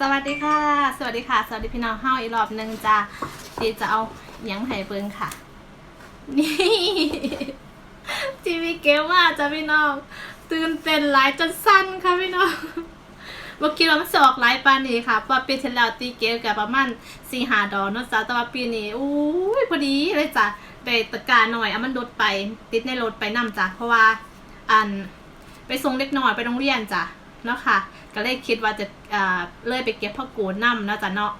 สวัสดีค่ะ สวัสดีค่ะ สวัสดีพี่น้องเฮาอีกรอบหนึ่งจ้าที่จะเอายังไห้เบิงค่ะ นี่ทีวีเกมว่าจ้าพี่น้อง ตื่นเต้นหลายจนสั้นค่ะพี่น้องบ่คิดว่ามันจะออกหลายปานนี้ค่ะเพราะปีที่แล้วตีเกมกับประมาณสี่หาดอกนาะจ้าแต่ว่าปีนี้อู้ยพอดีเลยจ้ะได้ตะกร้าหน่อยเอามันลดไป ติดในรถไปนํจ้ะเพราะว่าอันไปส่งเล็กน้อยไปโรงเรียนจ้ะ เนาะค่ะก็เลยคิดว่าจะอ่าเลยไปเก็บพ่อกูน้ำเนาะจ้ะเนาะ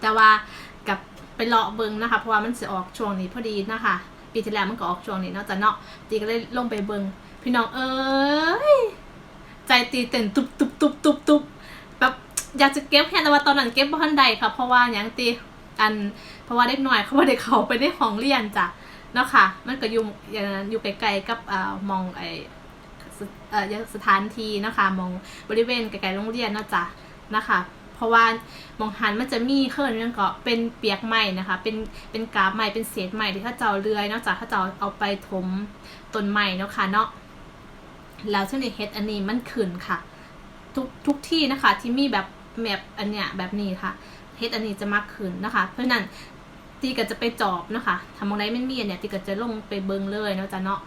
แต่ว่ากับไปเลาะเบิงนะคะ เพราะว่ามันจะออกช่วงนี้พอดีนะคะ ปีที่แล้วมันก็ออกช่วงนี้เนาะจ้ะเนาะตีก็เลยลงไปเบิงพี่น้องเอ้ยใจตีเต้นตุบตุบตุบตุบตุบแบบอยากจะเก็บแค่แต่ว่าตอนนั้นเก็บบ่ทันใดค่ะ เพราะว่าอย่างตีอันเพราะว่าเด็กน้อยเขาบ่ได้เขาไปในห้องเรียนจ้ะเนาะค่ะ มันก็อยู่อย่างนั้นอยู่ไกลๆกับอ่ามองไอ สเอ่อสถานที่นะคะมองบริเวณไกลๆโรงเรียนนะจ๊ะนะคะเพราะว่ามองหันมันจะมีเคลื่อนนั่นก็เป็นเปียกไม้นะคะ เป็นเป็นกาบไม้เป็นเศษไม้ที่ถ้าเจ้าเลื่อยนอกจากถ้าเจ้าเอาไปถมต้นไม้เนาะค่ะเนาะแล้วช่วงนี้เฮ็ดอันนี้มันขึ้นค่ะ ทุกทุกที่นะคะที่มีแบบแมปอันเนี้ยแบบนี้ค่ะเฮ็ดอันนี้จะมากขึ้นนะคะ เพราะนั้นตีก็จะไปจอบนะคะทำมองไรไม่มีอันเนี่ยตีก็จะลงไปเบิงเลยเนาะจ๊ะเนาะ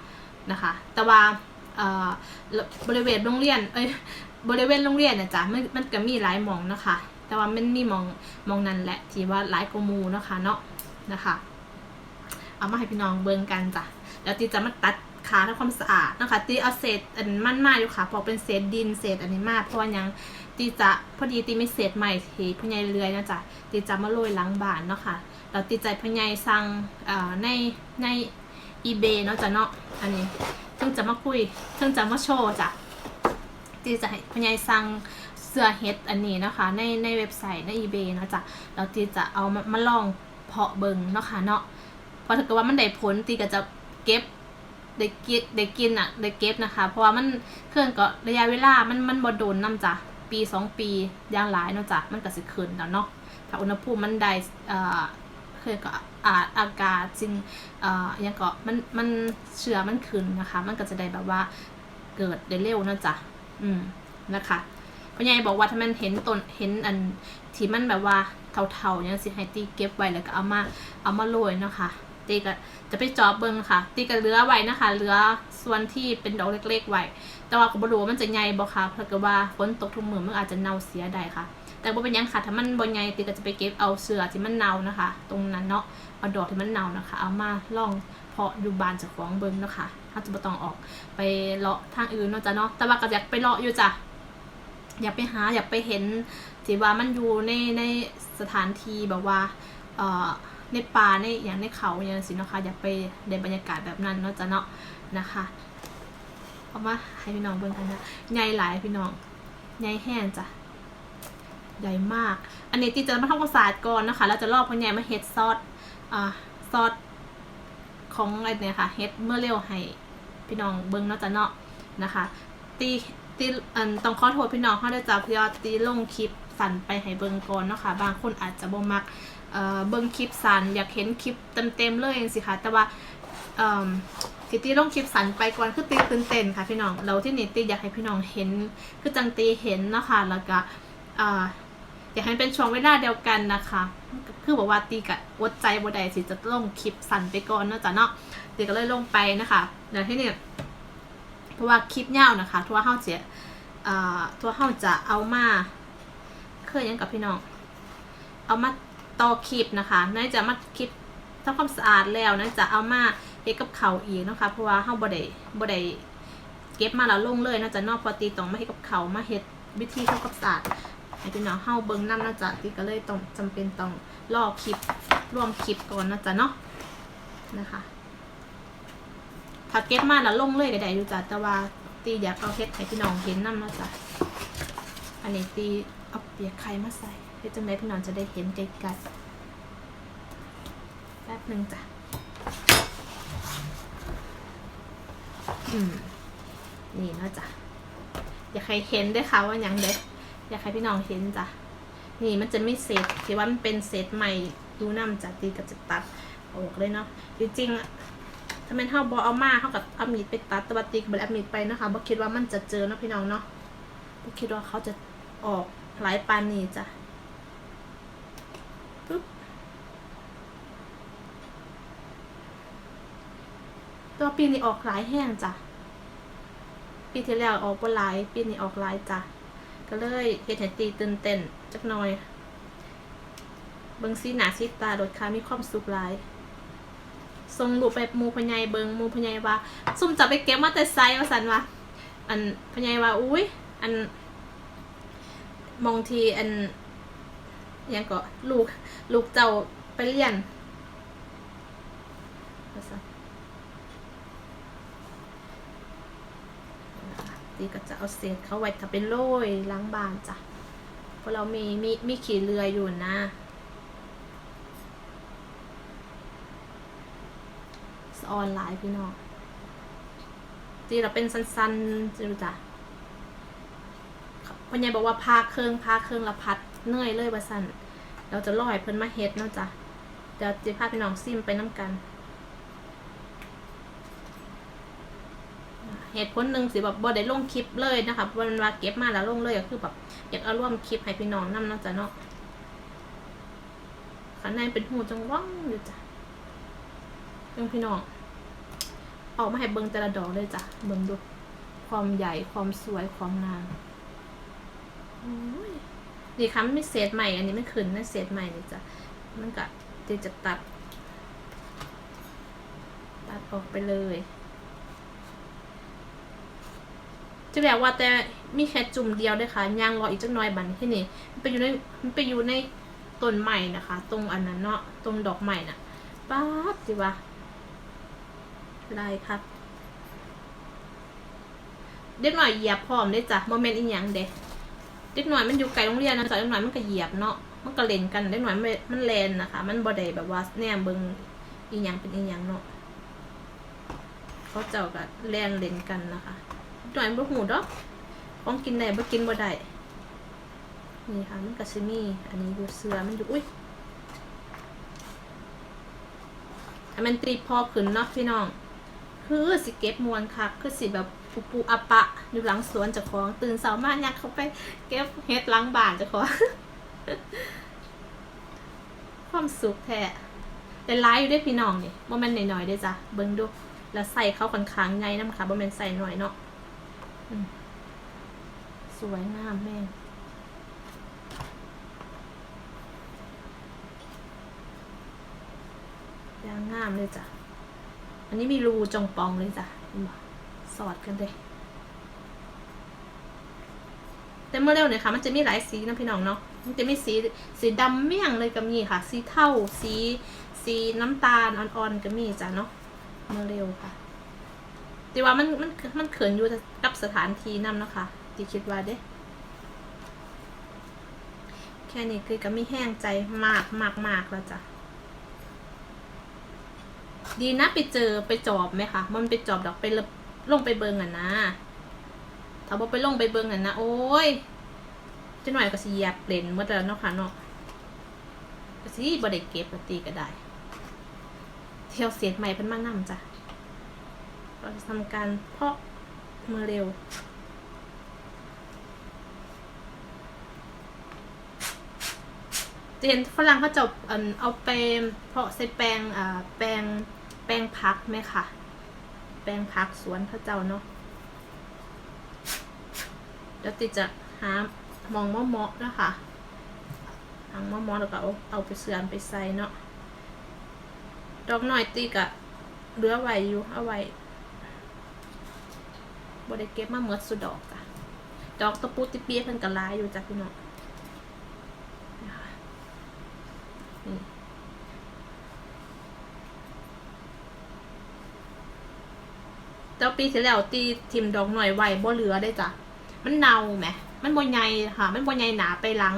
นะคะ แต่ว่า บริเวณโรงเรียน เอ้ย บริเวณโรงเรียนนะจ๊ะมันมันก็มีหลายมองนะคะ แต่ว่ามันมีมองมองนั้นแหละที่ว่าหลายกมูนะคะเนาะนะคะ เอามาให้พี่น้องเบิ่งกันจ้ะ แล้วตีจะมาตัดขาทำความสะอาดนะคะตีเอาเศษอันมันมาอยู่ค่ะพอเป็นเศษดินเศษอันนี้มาเพราะว่ายังตีจะพอดีตีไม่เศษใหม่ที่พ่อใหญ่เรือยนะจ๊ะตีจะมาโรยล้างบานเนาะค่ะแล้วตีใจพ่อใหญ่สั่งในในอีเบเนาะจ้ะเนาะอันนี้ เพิ่งจะมาคุยเพิ่งจะมาโชว์จ้ะที่จะให้พญายสั่งเสื้อเฮ็ดอันนี้นะคะ ในในเว็บไซต์ใน eBay นะจ้ะแล้วตีจะเอามามาลองเพาะเบิงเนาะค่ะเนาะพอถ้าเกิดว่ามันได้ผลตีก็จะเก็บได้กินได้กินอะได้เก็บนะคะ เพราะว่ามันเครื่องก็ระยะเวลามันมันบ่โดนนํจ้ะปีสองปีอย่างหลายเนาะจ้ะมันก็สิขึ้นแล้วเนาะถ้าอุณหภูมิมันได้เอ่อ เครื่องก็อาอากาศสิ่งเอ่อยังก็มันมันเชื้อมันขึ้นนะคะ มันก็จะได้แบบว่าเกิดได้เร็วนะจ๊ะอืมนะคะพ่อใหญ่บอกว่าถ้ามันเห็นต้นเห็นอันที่มันแบบว่าเทาๆเนี่ยสิให้ตีเก็บไว้แล้วก็เอามาเอามาโรยเนาะคะตีก็จะไปจอบเบิ้งค่ะ ตีก็เหลือไว้นะคะเหลือส่วนที่เป็นดอกเล็กๆไว้แต่ว่าก็บ่รู้ว่ามันจะใหญ่บ่ค่ะเพราะก็ว่าฝนตกทุกมือมันอาจจะเน่าเสียได้ค่ะ แต่บ่เป็นยังค่ะถ้ามันบ่ใหญ่ตีก็จะไปเก็บเอาเสื้อที่มันเน่านะคะ ตรงนั้นเนาะเอาดอกที่มันเน่านะคะ เอามาล่องเพาะอยู่บานจากของเบิ้งเนาะค่ะถ้าจะบ่ต้องออกไปเลาะทางอื่นเนาะจ้ะเนาะแต่ว่าก็อยากไปเลาะอยู่จ้ะอยากไปหาอยากไปเห็นที่ว่ามันอยู่ในในสถานที่แบบว่าเอ่อในป่าในอย่างในเขาอย่างสินะคะอยากไปในบรรยากาศแบบนั้นเนาะจ้ะเนาะนะคะเอามาให้พี่น้องเบิ่งกันนะใหญ่หลายพี่น้องใหญ่แห้งจ้ะ ใหญ่มาก อันนี้ตีจะมาทำความสะอาดก่อนนะคะแล้วจะลอกพ่อใหญ่มาเฮ็ดซอสอ่าซอสของอะไรเนี่ยค่ะเฮ็ดเมื่อเร็วให้พี่น้องเบิ้งเนาะจ้ะเนาะนะคะ ตีตีอันต้องขอโทษพี่น้องเขาได้จ้ะเพื่อตีลงคลิปสั่นไปให้เบิ้งก่อนเนาะค่ะ บางคนอาจจะบ่มักเอ่อเบิ้งคลิปสั่นอยากเห็นคลิปเต็มๆเลยจังสิค่ะแต่ว่าเอ่อที่ตีลงคลิปสันไปก่อนคือตีตื่นเต้นค่ะพี่น้องเราที่นี่ตีอยากให้พี่น้องเห็นคือจังตีเห็นเนาะคะแล้วก็อ่า อยากให้เป็นช่วงเวลาเดียวกันนะคะ คือบอกว่าตีกะอดใจบ่ได้สิจะลงคลิปสั่นไปก่อนเนาะจ้ะเนาะตีก็เลยลงไปนะคะแล้วที่นี่เพราะว่าคลิปยานะคะ ทั่วเฮาเสียอ่าทั่วเฮาจะเอามาเคยยังกับพี่น้อง เอามาต่อคลิปนะคะน่าจะมาคลิปทำความสะอาดแล้วน่าจะเอามาเฮ็ดกับเขาอีกนะคะเพราะว่าเฮาบ่ได้บ่ได้เก็บมาแล้วลงเลยเนาะจะนอกพอตีต้องมาเฮ็ดกับเขามาเฮ็ดวิธีทำความสะอาด พี่น้องเฮาเบิ่งนำนะจ๊ะตีก็เลยต้องจำเป็นต้องรอคลิปรวมคลิปก่อนนะจ๊ะเนาะนะคะถ้าเก็บมาแล้วลงเลยก็ได้อยู่จ้ะแต่ว่าตีอยากเอาเฮ็ดให้พี่น้องเห็นนำนะจ๊ะอันนี้ตีเอาเปียกไข่มาใส่เฮ็ดจังไดพี่น้องจะได้เห็นไกลๆแป๊บหนึงจ้ะอืมนี่เนาะจ้ะอยากให้เห็นด้วยค่ะว่าหยังเด็ อยากให้พี่น้องเห็นจ้ะนี่มันจะไม่เศษที่ว่ามันเป็นเศษใหม่ดูน้ำจ้ะตีก็จะตัดออกเลยเนาะจริงๆอะถ้าเป็นเท่าบอเอามาเท่ากับเอามีดไปตัดตะวันตีกับเอามีดไปนะคะบ่คิดว่ามันจะเจอเนาะพี่น้องเนาะบ่คิดว่าเขาจะออกหลายปานนี่จ้ะปุ๊บตัวปีนี้ออกหลายแห้งจ้ะปีที่แล้วออกบ่หลายปีนี้ออกหลายจ้ะ ก็เลยเฮ็ดให้ตีตื่นเต้นจักหน่อยเบิ่งสีหน้าสีตาโดดค่ะมีความสุขหลายส่งรูปไปมูพญายเบิงมูพญายว่าซุ่มจับไปเก็บมาแต่ไซว่าสันว่าอันพญายว่าอุ้ยอันมองทีอันยังก็ลูก ลูกเจ้าไปเรียนว่าซั่น ตีก็จะเอาเศษเขาไว้ถ้าเป็นโรยล้างบานจ้ะเพราะเรามีมีมีขี่เรืออยู่นะออนไลน์พี่น้องที่เราเป็นสั้นๆจิรู้จ้ะพ่อใหญ่บอกว่าพาเครื่องพาเครื่องละพัดเหนื่อยเลยว่าสั้นเราจะลอยเพิ่นมาเฮ็ดเนาะจ้ะเดี๋ยวจะพาพี่น้องซิมไปน้ำกัน เหตุผลหนึ่งสิแบบบ่ได้ลงคลิปเลยนะคะวันว่าเก็บมาแล้วลงเลยก็คือแบบอยากเอาร่วมคลิปให้พี่น้องนำเนาะจ้ะเนาะข้างในเป็นหูจังว่างอยู่จ้ะเรื่องพี่น้องออกมาให้เบิงแต่ละดอกเลยจ้ะเบิงดูความใหญ่ความสวยความงามดีค่ะมันไม่เศษใหม่ อันนี้ไม่ขึ้นนะเศษใหม่นี่จ้ะมันก็จะจะตัด ตัดออกไปเลย จะแบบว่าแต่มีแค่จุ่มเดียวด้วยค่ะยางรออีกจักหน่อยบันที่นี่มันไปอยู่ในมันไปอยู่ในต้นใหม่นะคะ ตรงอันนั้นเนาะตรงดอกใหม่น่ะป๊าบสิวะได้ครับเด็กหน่อยเหยียบพร้อมได้จ้ะโมเมนต์อีหยังเด็กเด็กหน่อยมันอยู่ไกลโรงเรียนนะจ้ะเด็กหน่อยมันก็เหยียบเนาะมันก็เล่นกันเด็กหน่อยมันมันแลนนะคะ มันบ่ได้แบบว่าแนมเบิงอีหยังเป็นอีหยังเนาะเขาเจ้าก็แลนเล่นกันนะคะ หน่อยบ่หูดอกของกินได้บ่กินบ่ได้นี่ค่ะมันก็ซิมีอันนี้อยู่เสือมันอยู่อุ้ยให้มันตีพอขึ้นเนาะพี่น้อง คือสิเก็บมวนค่ะคือสิแบบปูปูอะปะ อยู่หลังสวนจ้าของ ตื่นเช้ามาอยากเขาไปเก็บเฮ็ดหลังบ้านจ้าของความสุขแท้แต่ร้ายอยู่ได้พี่น้องนี่บ่แม่นหน่อยๆเด้จ้ะเบิ่งดู แล้วใส่เขาค่อนข้างใหญ่นำค่ะบ่แม่นใส่หน่อยเนาะ สวยงามแม่ยางงามเลยจ้ะ อันนี้มีรูจงปองเลยจ้ะสอดกันเลยแต่เมื่อเร็วเนี่ยค่ะ มันจะมีหลายสีนะพี่น้องเนาะ มันจะมีสีสีดำเมี่ยงเลยก็มีค่ะ สีเทาสีสีน้ำตาลอ่อนๆก็มีจ้ะเนาะ เมื่อเร็วค่ะ แต่ว่ามันมันมันเขินอยู่กับสถานที่นั่นนะคะที่คิดว่าเด้ แค่นี้คือก็มีแห้งใจมากมากมากแล้วจ้ะ ดีนะไปเจอไปจอบไหมคะมันไปจอบดอกไปลลงไปเบิงอะนะ ถ้าบอกไปลงไปเบิงอะนะ โอ้ยจะหน่อยก็สิเหยียบเลนเมื่อแล้วเนาะค่ะเนาะก็สิบ่ได้เก็บปตีก็ได้ เที่ยวเสียดใหม่เป็นมานำจ้ะ เราจะทำการเพาะมือเร็วจะเห็นฝรั่งเขาจะเอาไปเพาะใส่แปลงแปลงแปลงพักไหมคะแปลงพักสวนเขาเจ้าเนาะเดี๋ยวติจะหามองมะมะนะคะหางมะมะแล้วก็เอาเอาไปเสื่อมไปใส่เนาะดอกหน่อยตีกะเหลือไว้อยู่เอาไว้ บได้เก็บมาเมือสุดดอกจ้ะดอกตะปูติเปียเพิ่นกะลายอยู่จ้ะพี่น้องเจ้าปีที่แล้วตีทิมดอกหน่อยไว้บ่เหลือได้จ้ะ มันเน่าไหม มันบ่ใหญ่ค่ะ มันบ่ใหญ่หนาไปหลัง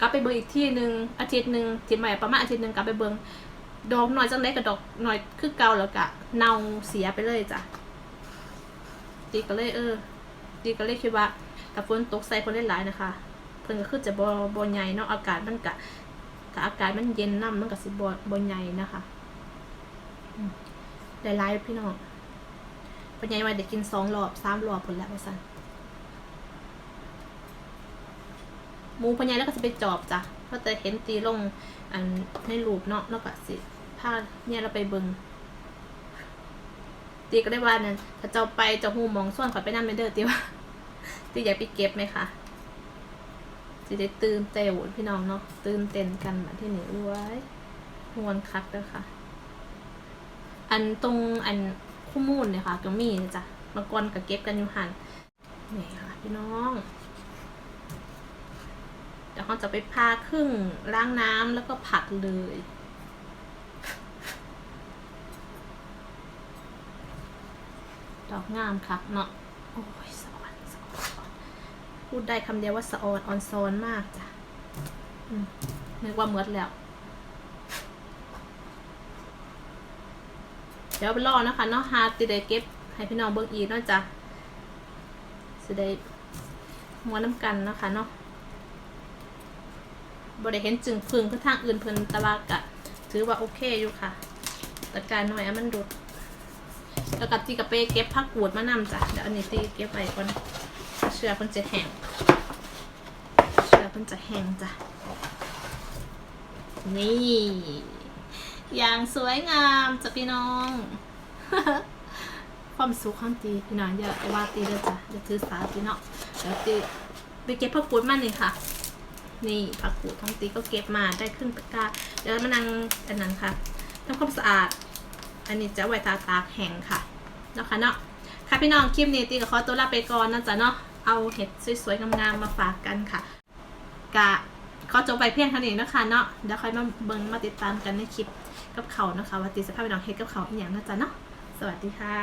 กลับไปเบิ่งอีกที่หนึ่งอาทิตย์หนึ่งทิมไว้ประมาณอาทิตย์หนึ่งกลับไปเบิ่งดอกหน่อยจังได้กับดอกหน่อยคือเก่าแล้วกะเน่าเสียไปเลยจ้ะ ตีก็เลยเออตีก็เลยคิดว่าถ้าฝนตกใส่คนหลายๆนะคะ เพิ่นก็คือจะบ่บ่ใหญ่เนาะอากาศมันกะถ้าอากาศมันเย็นน้ำมันก็สิบ่บ่ใหญ่นะคะหลายๆพี่น้องปัญญาวันเด็กกินสองรอบสามรอบผลแล้วว่าสั่นหมูพญายแล้วก็จะไปจอบจ้ะเพราะแต่เห็นตีลงอันในรูปเนาะแล้วก็สิพาเนี่ยเราไปเบิง ตีก็ได้ว่านั่นถ้าเจ้าไปเจ้าหูมองส่วนขอไปนั่นไม่เด้อตีว่าตีอยากไปเก็บไหมคะสิได้ตื่นเต้นพี่น้องเนาะตื่นเต้นกันมาที่นี่อ้วยมวนคักเด้อค่ะ อันตรงอันคู่มูลเนี่ยค่ะก็มีนะจ้ะบากอนก็เก็บกันอยู่หันนี่ค่ะ พี่น้องเดี๋ยวเขาจะไปพาครึ่งล้างน้ำแล้วก็ผัดเลย ดอก งามครับเนาะโอ้ยสะออนสะออนพูดได้คำเดียวว่าสะออนออนซอนมากจ้ะนึกว่าเมือดแล้ว เดี๋ยวไปรอนะคะเนาะฮาติได้เก็บ ให้พี่น้องเบิ่งอีกเนาะจ้ะสิได้ม้วนน้ำกันนะคะเนาะบริเห็นจึงพึงคือทางอื่นเพิ่นตะวากะ ถือว่าโอเคอยู่ค่ะ แต่การหน่อยอมันดุด แล้วก็ตีกับเป้เก็บผักกูดมานำจ้ะเดี๋ยวอันนี้ตีเก็บไว้ก่อนเชื่อเพิ่นจะแห้งเชื่อเพิ่นจะแห้งจ้ะนี่อย่างสวยงามจ้ะพี่น้อง ความสุขของตีพี่น้องอย่าว่าตีเลยจ้ะอย่าถือสาตีเนาะเดี๋ยวตีไปเก็บผักกูดมานี่ค่ะนี่ผักกูดท้องตีก็เก็บมาได้ครึ่งตะกร้าเดี๋ยวมานั่งอันนั้นค่ะทำความสะอาด อันนี้จะไว้ตาตากแห้งค่ะเนาะค่ะเนาะค่ะพี่น้องคลิปนี้ตีกับขอตัวลาไปก่อนนะจ๊ะเนาะเอาเห็ดสวยๆงามๆมาฝากกันค่ะกะขอจบไปเพียงเท่านี้นะคะเนาะเดี๋ยวค่อยมาเบิ้งมาติดตามกันในคลิปกับเขานะคะว่าตีสภาพพี่น้องเห็ดกับเขาอีกอย่างนะจ๊ะเนาะสวัสดีค่ะ